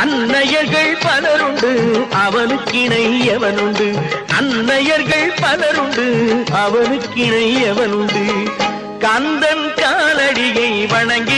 அன்னையர்கள் பலருண்டு அவனுக்கிணை எவனுண்டு? அன்னையர்கள் பலருண்டு அவனுக்கிணை எவனுண்டு? கந்தன் காலடியை வணங்கி